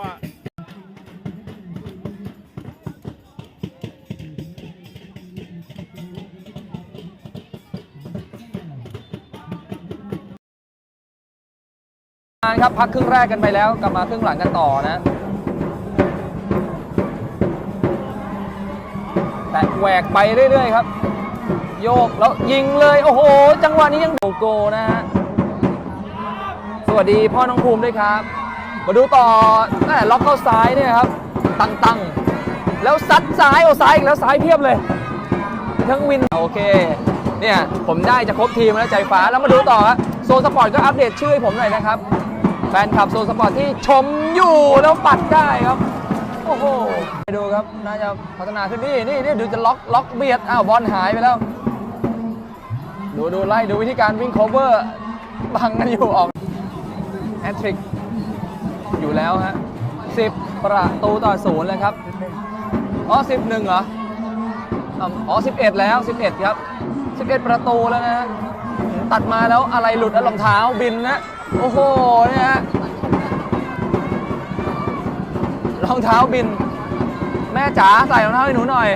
ว่าครับพักครึ่งแรกกันไปแล้วกลับมาครึ่งหลังกันต่อนะแต่แหวกไปเรื่อย ๆ ครับ โยกแล้วยิงเลย โอ้โห จังหวะนี้ยังโกโก้นะฮะสวัสดีพ่อน้องภูมิด้วยครับ มาดูต่อแม่ล็อกเข้าซ้ายเนี่ยครับ ตังตังๆแล้วซัดซ้ายโอ้ซ้ายอีกแล้วซ้ายเพียบเลย ทั้งวินโอเค เนี่ยผมได้จะครบทีมแล้วใจฟ้าแล้วมาดูต่อฮะโซนสปอร์ตก็อัปเดตชื่อให้ผมหน่อยนะครับ แฟนคลับโซนสปอร์ตที่ชมอยู่แล้วปัดได้ครับโอ้โหไปดูครับน่าจะพัฒนาขึ้นนี่นี่นี่ดูจะล็อกล็อกเบียดอ้าวบอลหายไปแล้ว ดูดูไล่ดูวิธีการวิ่ง cover บังกันอยู่ออกแอตทริก อยู่แล้วฮะสิบประตูต่อศูนย์เลยครับ อ๋อสิบหนึ่งเหรอ อ๋อ11แล้ว11ครับ11ประตูแล้วนะฮะตัดมาแล้วอะไรหลุดแล้วรองเท้าบินนะโอ้โหเนี่ยฮะรองเท้าบิน แม่จ๋าใส่รองเท้าให้หนูหน่อย